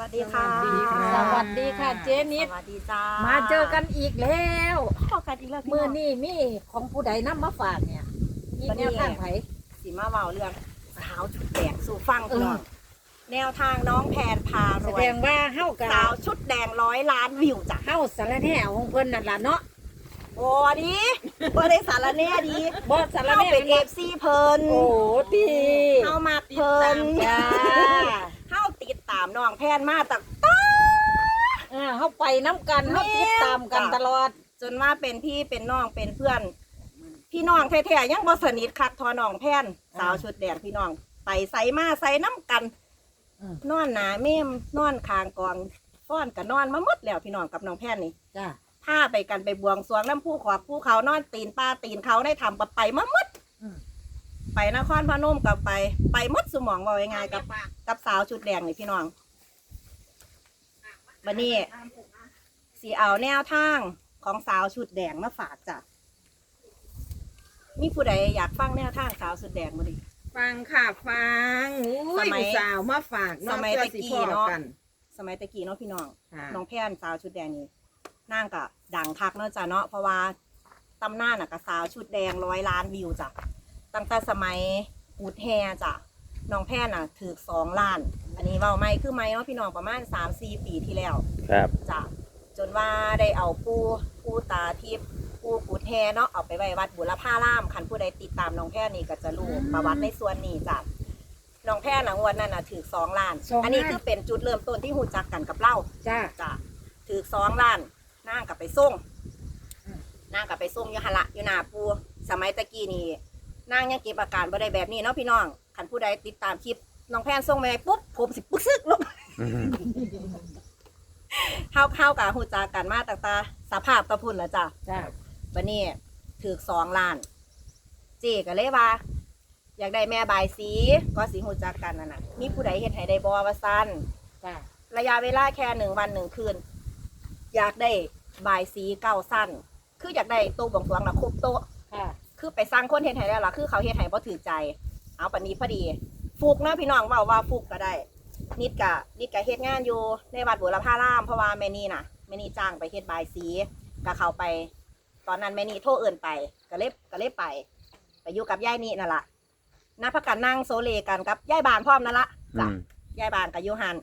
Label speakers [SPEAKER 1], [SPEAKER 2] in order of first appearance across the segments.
[SPEAKER 1] วัสดีค่ะ
[SPEAKER 2] สวัสดีค่ะ
[SPEAKER 3] สวัสดีค่ะเจนิด
[SPEAKER 1] สวัสดีจ้า
[SPEAKER 3] มา
[SPEAKER 1] มา
[SPEAKER 3] เจอกันอีกแล้ว
[SPEAKER 1] พอกันอีกแล้วพี่
[SPEAKER 3] มือ
[SPEAKER 1] น้อง
[SPEAKER 3] นี่มีของผู้ใดนำมาฝากเนี่ยมี
[SPEAKER 1] วันนี้
[SPEAKER 3] แนวทางไผ
[SPEAKER 1] สิมาเว้าเรื่องสาวชุดแดงสู่ฟังพี่น้อง
[SPEAKER 3] เออ
[SPEAKER 1] แนวทางน้องแพนพาร
[SPEAKER 3] แส
[SPEAKER 1] ว
[SPEAKER 3] ด
[SPEAKER 1] ย
[SPEAKER 3] งว่าเฮากับ
[SPEAKER 1] สาวชุดแดงร้อยล้านวิวจ้ะ
[SPEAKER 3] เฮาสารแหน่ของเพิ่นนั่นล่ะเนาะ
[SPEAKER 1] โอ้ดีบ่ได้สารแหน่ดี
[SPEAKER 3] บ่สาร
[SPEAKER 1] เรา
[SPEAKER 3] แหน่
[SPEAKER 1] เป็นเอฟซีเพิ่น
[SPEAKER 3] โอ้ตี
[SPEAKER 1] เฮามาเพิ่น
[SPEAKER 3] จ้า
[SPEAKER 1] เฮาติดตามน้องแพนมาตั้งแต่
[SPEAKER 3] อ่าเฮาไปน้ำกันเฮาติดตามกัน
[SPEAKER 1] จ้ะ
[SPEAKER 3] ตลอด
[SPEAKER 1] จนว่าเป็นพี่เป็นน้องเป็นเพื่อน พี่น้องแท้ๆยังบ่สนิทคักทอน้องแพนสาวชุดแดงพี่น้องไปใส่มาใส่น้ำกัน
[SPEAKER 3] อืม
[SPEAKER 1] นอนหนาเมมนอนคางกองฟ้อนกับนอนมาหมดแล้วพี่น้องกับน้องแพนนี่
[SPEAKER 3] จ้า
[SPEAKER 1] พาไปกันไปบวงสรวงน้ำผู้ขอบผู้เขานอนตีนป้าตีนเขาได้ทำกับไปมาหมด
[SPEAKER 3] อืม
[SPEAKER 1] ไปนครพนมกับไป ไปหมดสมองว่ายังไงกับ กับสาวชุดแดงนี่พี่น้องบันนี้สีเอาแนวทางของสาวชุดแดงมาฝากจ้ะมีผู้ใดอยากฟังแนวทางสาวชุดแดงบ่ดิ
[SPEAKER 2] ฟังค่ะฟังอุ้
[SPEAKER 1] ส
[SPEAKER 2] ย
[SPEAKER 1] มัย
[SPEAKER 2] อุตสาวมาฝาก
[SPEAKER 1] สมัย
[SPEAKER 2] เนาะ
[SPEAKER 1] ตะกี้
[SPEAKER 2] พื่อสิ
[SPEAKER 1] เนาะ
[SPEAKER 2] พอกัน
[SPEAKER 1] สมัยตะกี้เนาะพี่น้อง
[SPEAKER 2] ค่ะ
[SPEAKER 1] น้องแพนสาวชุดแดงนี่นั่งกะดังคักเนาะจ้ะเนาะเพราะว่าตำนานน่ะกับสาวชุดแดงร้อยล้านวิวจ้ะ ตั้งแต่สมัยอูดแฮจ้ะน้องแพนน่ะถือสองล้าน อันนี้เว้าไม่คือไม่เนาะพี่น้องประมาณสามสี่ปีที่แล้ว
[SPEAKER 4] ครับ
[SPEAKER 1] จ้ะจนว่าได้เอาผู้ผู้ตาทิพย์ผู้กูดแฮเนาะเอาไปไว้วัดบุรพารามคันผู้ใดติดตามน้องแพนนี่ก็จะรู้ประวัติในส่วนนี้จ้ะน้องแพนน่ะงวดนั้นน่ะถือสองล้าน
[SPEAKER 3] สองล้าน
[SPEAKER 1] อันนี้คือเป็นจุดเริ่มต้นที่หูจักกันกับเล่า
[SPEAKER 3] จ้า
[SPEAKER 1] จ้ะถือสองล้านนั่งกลับไปส่ง
[SPEAKER 3] อืม
[SPEAKER 1] นั่งกลับไปส่งอยู่หนละอยู่หนาปูสมัยตะกี้นี่ นั่งยังเก็บอาการบ่ได้แบบนี้เนาะพี่น้องคันผู้ใดติดตามคลิปน้องแพนส่งไปปุ๊บผมสิปึ๊กซึกลงเฮาเฮากับหูจักกันมาตั้งแต่สภาพตะพุ่นแล้วจ้ะ
[SPEAKER 3] จ้า
[SPEAKER 1] บัดนี้ถือสองล้าน เจก็เลยว่า อยากได้แม่บายสีก็สิหูจักกันนั่นน่ะมีผู้ใดเฮ็ดให้ได้บ่ว่าซั่น
[SPEAKER 3] จ้า
[SPEAKER 1] ระยะเวลาแค่หนึ่งวันหนึ่งคืน อยากได้บายสีเก้าสั้น คืออยากได้โต๊ะบวงสรวงนะครบโต๊ะ
[SPEAKER 3] ค่ะ
[SPEAKER 1] คือไปสร้างคนเฮ็ดให้แล้วล่ะคือเขาเฮ็ดให้บ่ถือใจ เอาปานนี้พอดีฟุกเนาะพี่น้องเว้าว่าฟุกก็ได้ นิดกะนิดกะเฮ็ดงานอยู่ในวัดบุรพารามเพราะว่าแม่นี่น่ะแม่นี่จ้างไปเฮ็ดบายสีก็เข้าไป ตอนนั้นแม่นี่โทรเอิ้นไปก็เลยก็เลยไปไปอยู่กับยายนี่นั่นล่ะนัพักกันนั่งโซเลกันกับยายบานพร้อมนั่นละ
[SPEAKER 4] อื
[SPEAKER 1] จ้ะ
[SPEAKER 4] ม
[SPEAKER 1] ยายบานกับยูหัน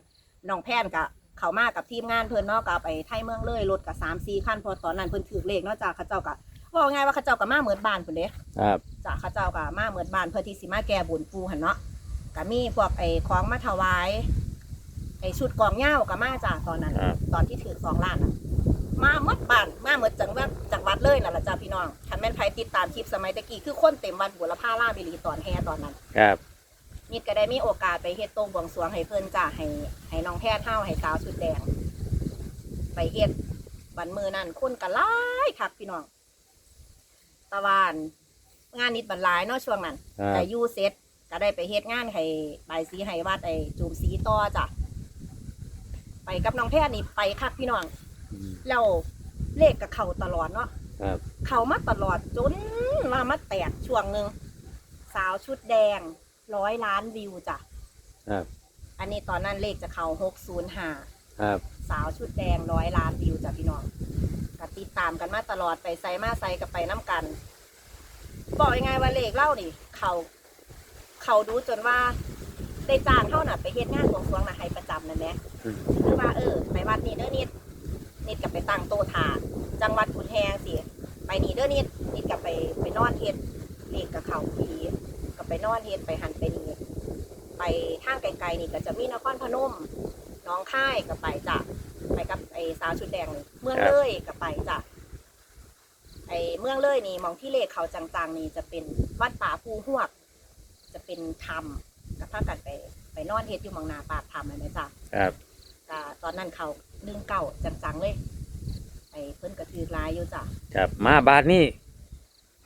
[SPEAKER 1] น้องแพนกับเขามากับทีมงานเพิ่นเนาะกับไปไทยเมืองเลยรถกับสามสี่คันเพอตอนนั้นเพิ่นถือเลขเนาะจ้าเขาเจ้ากับ ว่าไงว่าเขาเจ้ากับมาเหมือนบ้านเพิ่นเด้
[SPEAKER 4] ครับ
[SPEAKER 1] จ้าเขาเจ้ากับมาเหมือนบ้านเพื่อที่สิมาแก้บุญปูหันเนาะก็มีพวกไอ้ของมาถวายไอ้ชุดกองเหย้ากับมาจ้าตอนนั้น
[SPEAKER 4] ครับ
[SPEAKER 1] ตอนที่ถือสองล้านน่ะมาหมดบ้านมาเหมือนจังหวัดจังหวัดเลยนั่นแหละจ้าพี่น้องคันแม่นไผติดตามคลิปสมัยตะกี้คือคนเต็มวัดบุรพาราบิลีตอนแห่ตอนนั้น
[SPEAKER 4] ครับ
[SPEAKER 1] นิดก็ได้มีโอกาสไปเฮ็ดตรงบวงสรวงให้เพิ่นจ้าให้ให้น้องแพทย์เฮาให้สาวชุดแดง ไปเฮ็ดวันมือนั่นคนก็หลายคักพี่น้อง ตะวันงานนิดบันหลายเนาะช่วงนั้น
[SPEAKER 4] ครับ
[SPEAKER 1] แต่อยู่เสร็จก็ได้ไปเฮ็ดงานให้บายสีให้วัดไอ้จูมสีต่อจ้ะไปกับน้องแพทย์นี่ไปคักพี่น้อง
[SPEAKER 4] อืม
[SPEAKER 1] แล้วเลขกับเขาตลอดเนาะ
[SPEAKER 4] ครับ
[SPEAKER 1] เขามาตลอดจนมามาแตกช่วงหนึ่งสาวชุดแดงร้อยล้านวิวจ้ะ
[SPEAKER 4] ครับ
[SPEAKER 1] อันนี้ตอนนั้นเลขจะเขาหกศูนย์ห้า
[SPEAKER 4] ครับ
[SPEAKER 1] สาวชุดแดงร้อยล้านวิวจ้ะพี่น้อง ก็ติดตามกันมาตลอดไปใส่มาใส่กับไปน้ำกัน บอกยังไงว่าเลขเล่านี่เขาเขาดูจนว่าได้จ้างเท่าน่ะไปเฮ็ดงานบวงสรวงน่ะให้ประจำนั่นแหละ
[SPEAKER 4] อืม
[SPEAKER 1] คือว่าเออ ไปวัดนี้เด้อนิดนิดกับไปตั้งโตะถาจังหวัดขุนแหงสิไปนี่เด้อนิดนิดกับไปไปนอนเฮ็ดเลขกับเขาผีกับไปนอนเฮ็ดไปหันไปนี่ไปทางไกลๆนี่ก็จะมีนครพนมน้องค่ายกับไปจ้ะ ไปกับไอ้สาวชุดแดงนี่เมืองเลยกับไปจ้ะไอ้เมืองเลยนี่หมองที่เลขเขาจังๆนี่จะเป็นวัดป่าภูหวก จะเป็นธรรมกับพากันไป ไปนอนเฮ็ดอยู่หมองนาปากธรรมเลยนะจ้ะ
[SPEAKER 4] ครับ
[SPEAKER 1] ก็ตอนนั้นเขาหนึ่งเก่าจังๆเลยไอ้เพิ่นกระถือลายอยู่จ้ะ
[SPEAKER 4] ครับมาบาทนี้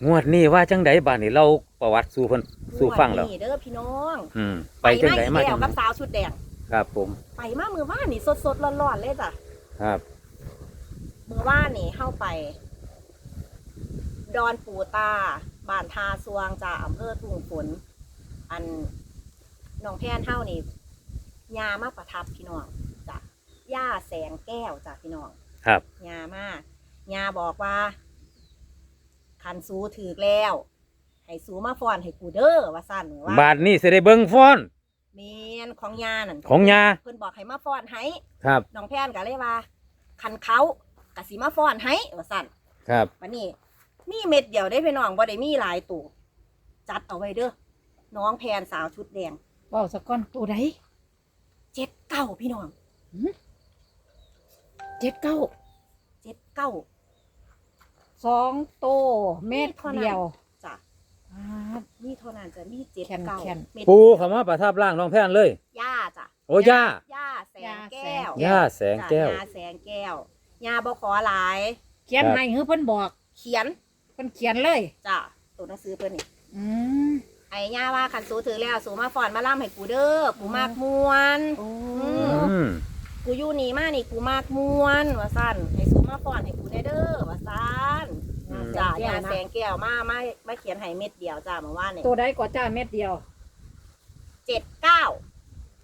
[SPEAKER 4] งวดนี้ว่าจังไดบาทนี้เราประวัติสู่เพิ่นสู่ฟังแล้ว
[SPEAKER 1] นี่เด้อพี่น้อง
[SPEAKER 4] อืมไปจังไดมา
[SPEAKER 1] แล้
[SPEAKER 4] จั
[SPEAKER 1] ว
[SPEAKER 4] ง
[SPEAKER 1] กับ
[SPEAKER 4] ได
[SPEAKER 1] สาวชุดแดง
[SPEAKER 4] ครับผม
[SPEAKER 1] ไปมามือว่านนี่สดๆร้อนๆเลยจ้ะ
[SPEAKER 4] ครับ
[SPEAKER 1] มือว่านนี่เข้าไป ดอนปูตาบ้านทาสวงจ้ะอำเภอทุ่งฝน อันน้องแพนเท่านี่ยามาประทับพี่น้องจ้ะย่าแสงแก้วจ้ะพี่น้อง
[SPEAKER 4] ครับ
[SPEAKER 1] ยามากยาบอกว่าคันสูถือแล้ว ให้สูมาฟ้อนให้กูเด้อว่าสั่นว่า
[SPEAKER 4] บาทนี้สิได้เบิ่งฟ้อน
[SPEAKER 1] เมนของยานั่น
[SPEAKER 4] ของยา
[SPEAKER 1] เพิ่นบอกให้มาฟ้อนให้
[SPEAKER 4] ครับ
[SPEAKER 1] น้องแพนก็เลยว่าคันเขากะสิมาฟ้อนให้ว่าสั่น
[SPEAKER 4] ครับ
[SPEAKER 1] วันนี้มีเม็ดเดียวได้พี่น้องบ่ได้มีหลายตัวจัดเอาไว้เด้อน้องแพนสาวชุดแดง
[SPEAKER 3] เว้าสะก่อนตัวใด
[SPEAKER 1] เจ็ดเก้าพี่น้อง
[SPEAKER 3] เจ็ดเก้า
[SPEAKER 1] เจ็ดเก้า
[SPEAKER 3] สองโตเม็ดเดียว
[SPEAKER 1] จ้ะ
[SPEAKER 3] อ่า
[SPEAKER 1] นี่เท่านั้นจะมีเจ็ด
[SPEAKER 3] แคน
[SPEAKER 1] เก้า
[SPEAKER 3] แคน
[SPEAKER 1] เม็ด
[SPEAKER 4] ปูเขามาประทับร่างน้องแพนเลย
[SPEAKER 1] ย่าจ้ะ
[SPEAKER 4] โอ้ย่า
[SPEAKER 1] ย่าแสงแก้ว
[SPEAKER 4] ย่าแสงแก้ว
[SPEAKER 1] จ้ะย่าแสงแก้วย่าบ่ขอหลาย
[SPEAKER 3] เขียน
[SPEAKER 4] ครับ
[SPEAKER 3] ให้คือเพิ่นบอก
[SPEAKER 1] เขียน
[SPEAKER 3] เพิ่นเขียนเลย
[SPEAKER 1] จ้ะตัวหนังสือเพิ่นนี่
[SPEAKER 3] อืม
[SPEAKER 1] ไอ้ย่าว่าคันสูถือแล้วสูมาฟ้อนมาล่ำให้กูเด้อกูมากมวน
[SPEAKER 3] โอ้
[SPEAKER 4] อืม
[SPEAKER 1] กูอยู่นี่มานี่กูมากมวนว่าซั่นให้สูมาฟ้อนให้กูได้เด้อว่าซั่น
[SPEAKER 4] อืม
[SPEAKER 1] จ้ะ
[SPEAKER 3] แก้
[SPEAKER 1] ย่าว
[SPEAKER 3] นะ
[SPEAKER 1] แสงแก้วมามามาเขียนให้เม็ดเดียวจ้าเมื่อวานนี่
[SPEAKER 3] ตัวใดก็จ้าเม็ดเดียว
[SPEAKER 1] เจ็ดเก้า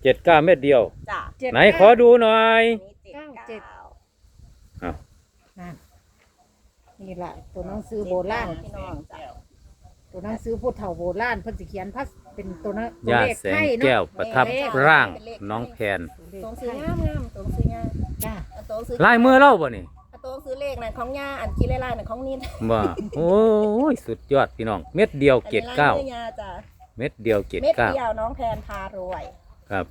[SPEAKER 4] เจ็ดเก้าเม็ดเดียว
[SPEAKER 1] จ้ะ
[SPEAKER 3] เจ็ด
[SPEAKER 4] ไหนขอดูหน่อย
[SPEAKER 1] อันนี้เจ็ด
[SPEAKER 3] เก้าเจ็ด
[SPEAKER 1] เก้า
[SPEAKER 3] นั่นนี่ล่ะตัวหนังสือโบราณ
[SPEAKER 1] พี่น้องจ้ะ
[SPEAKER 3] ตัวหนังสือผู้เฒ่าโบราณเพิ่นสิเขียนพัสเป็นตัวหนังตัว
[SPEAKER 4] ย่า
[SPEAKER 3] เลข
[SPEAKER 4] แสง
[SPEAKER 3] ไทย
[SPEAKER 4] แก้
[SPEAKER 3] เนาะ
[SPEAKER 4] วประทับร่างน้องแพน
[SPEAKER 1] ตรงซื้องามงามตรงซื้องาม
[SPEAKER 3] จ้า
[SPEAKER 1] อันตรงซื้อ
[SPEAKER 4] ลายมือเล่าบ่นี่
[SPEAKER 1] อันตรง ซื้อเลขนั่นของย่าอันคิดลายๆนั่นของนิน
[SPEAKER 4] บ่โอ้ยสุดยอดพี่น้อง เม็ดเดียวเกตเก้า
[SPEAKER 1] อันนี้ลยมือยจ้ะ
[SPEAKER 4] เม็ดเดียวเกต
[SPEAKER 1] เม็ด
[SPEAKER 4] เก้า
[SPEAKER 1] เดียวน้องแพนพารวย
[SPEAKER 4] ครับ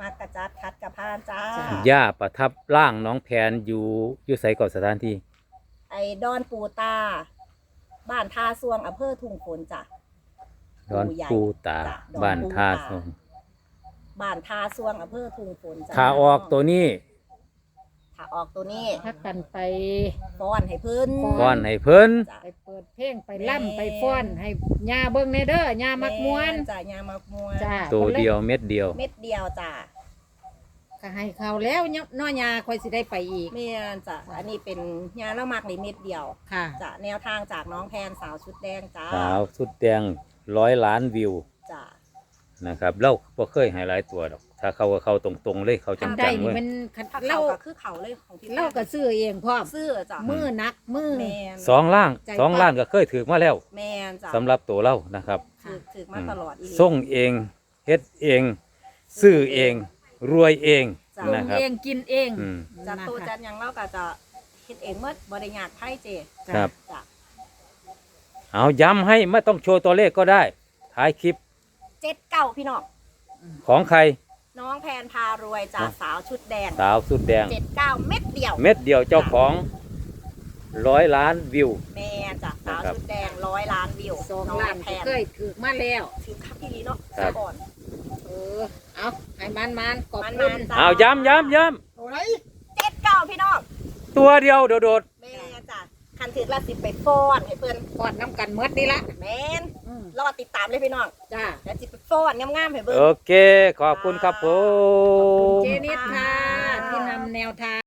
[SPEAKER 1] มากระจัดคัดกระพานจ้า
[SPEAKER 4] ย่าประทับร่างน้องแพนอยู่อยู่ไสก่อนสถานที่
[SPEAKER 1] ไอ้ดอนปูตา บ้านท่าซวงอำเภอทุ่งฝนจ้ะ
[SPEAKER 4] ดอน
[SPEAKER 1] ปู่ใหญ่
[SPEAKER 4] ปูตา
[SPEAKER 1] จ้ะดอน
[SPEAKER 4] บ้าน
[SPEAKER 1] ปู
[SPEAKER 4] ท่า
[SPEAKER 1] ตา
[SPEAKER 4] สง
[SPEAKER 1] บ้านท่าซวงอำเภอทุ่งฝนจ้ะ
[SPEAKER 4] ขาออกตัวนี้
[SPEAKER 1] ถ้าออกตัวนี้
[SPEAKER 3] พักกันไป
[SPEAKER 1] ฟ้อนให้เพิ่น
[SPEAKER 4] ก้อนให้เพิ่น
[SPEAKER 1] จ้ะ
[SPEAKER 3] ไปเปิดเพลงไปล่ำไปฟ้อน ให้ย่าเบิ่งในเด้อย่ามักมวน
[SPEAKER 1] จ้ะยามักมวน
[SPEAKER 3] จ้า
[SPEAKER 4] ตัวเดียวเม็ดเดียว
[SPEAKER 1] เม็ดเดียวจ้ะ
[SPEAKER 3] ก็ให้เขาแล้วเนาะน้อยาค่อยสิได้ไปอีก
[SPEAKER 1] เมียนจ้ะอันนี้เป็นยาละมักในเม็ดเดียว
[SPEAKER 3] ค่ะ
[SPEAKER 1] จ้ะแนวทางจากน้องแพนสาวชุดแดงจ้า
[SPEAKER 4] สาวสุดแดงร้อยล้านวิว
[SPEAKER 1] จ้ะ
[SPEAKER 4] นะครับเราบ่เคยให้หลายตัวดอก ถ้าเขาก็เข้าตรงๆเลยเขา
[SPEAKER 3] คัน
[SPEAKER 4] จั
[SPEAKER 3] ได้
[SPEAKER 4] งๆ
[SPEAKER 3] นี่
[SPEAKER 4] เว้ย
[SPEAKER 3] มันคัน
[SPEAKER 1] ถ้า
[SPEAKER 3] เรา
[SPEAKER 1] เขาก็คือเขาเลยของพี่
[SPEAKER 3] เราก็ซื้อเองพร้อม
[SPEAKER 1] ซื้อจ้ะ
[SPEAKER 3] มือหนักมือ
[SPEAKER 1] แมน
[SPEAKER 4] สองล่าง
[SPEAKER 3] ใจ
[SPEAKER 4] สอง
[SPEAKER 3] ปั๊บ
[SPEAKER 4] ล้านก็เคยถือมาแล้ว
[SPEAKER 1] แมนจ้ะ
[SPEAKER 4] สำหรับตัวเรานะครับ
[SPEAKER 1] ถือถือมาตลอดอีหลี
[SPEAKER 4] ส่งเองเฮ็ดเองซื้อเองรวยเอง
[SPEAKER 1] จ้ะ
[SPEAKER 3] ลง
[SPEAKER 4] นะครับ
[SPEAKER 3] เองกินเอง
[SPEAKER 4] อืม
[SPEAKER 1] จัด
[SPEAKER 3] นะคะ
[SPEAKER 1] ตัวจัดหยังเราก็จะเฮ็ดเองเมื่อบริญาตไพ่เจ
[SPEAKER 3] จ้ะ
[SPEAKER 4] ครับ
[SPEAKER 1] จ้ะ
[SPEAKER 4] เอาย้ำให้ไม่ต้องโชว์ตัวเลขก็ได้ท้ายคลิป
[SPEAKER 1] เจ็ดเก้าพี่น้อง
[SPEAKER 4] ของใคร
[SPEAKER 1] น้องแพนพารวยจ้ะ
[SPEAKER 4] อะ
[SPEAKER 1] สาวชุดแดง
[SPEAKER 4] สาวสุดแดง
[SPEAKER 1] เจ็ดเก้าเม็ดเดียว
[SPEAKER 4] เม็ดเดียวเจ้าของร้อยล้านวิว
[SPEAKER 1] แม่จ้ะสาว
[SPEAKER 4] นะครับ
[SPEAKER 1] ชุดแดงร้อยล้านวิว
[SPEAKER 3] สอง
[SPEAKER 1] น้อง
[SPEAKER 3] ล้าน
[SPEAKER 1] แพ
[SPEAKER 3] ก็
[SPEAKER 1] น
[SPEAKER 3] เคยถือมาแล้ว
[SPEAKER 1] ถือคับพี่ลีเนาะ
[SPEAKER 4] ครับ
[SPEAKER 1] ก่อน
[SPEAKER 3] เออ เอาให้มันมันๆขอบ
[SPEAKER 1] มัน
[SPEAKER 3] คุ
[SPEAKER 1] มั
[SPEAKER 3] ณ
[SPEAKER 1] นจ้ะ
[SPEAKER 4] เอาย้ำย้ำย้
[SPEAKER 1] เจ็ดเก้าพี่น้องำ
[SPEAKER 4] ตัวเดียวโดด
[SPEAKER 1] แม่จ้ะคันถือละสิบไปฟ้อนให้เพื่อน
[SPEAKER 3] กอดน้ำกันเมื่อนี่ละ
[SPEAKER 1] แม่น
[SPEAKER 3] อืม
[SPEAKER 1] รอติดตามเลยพี่น้อง
[SPEAKER 3] จ้า
[SPEAKER 1] แล้วจิไปฟ้อนงามๆให้
[SPEAKER 4] ๆ
[SPEAKER 1] เบิ่ง
[SPEAKER 4] โอเค ขอบคุณครับผม
[SPEAKER 3] เจนิดค่ะ ที่นำแนวทาง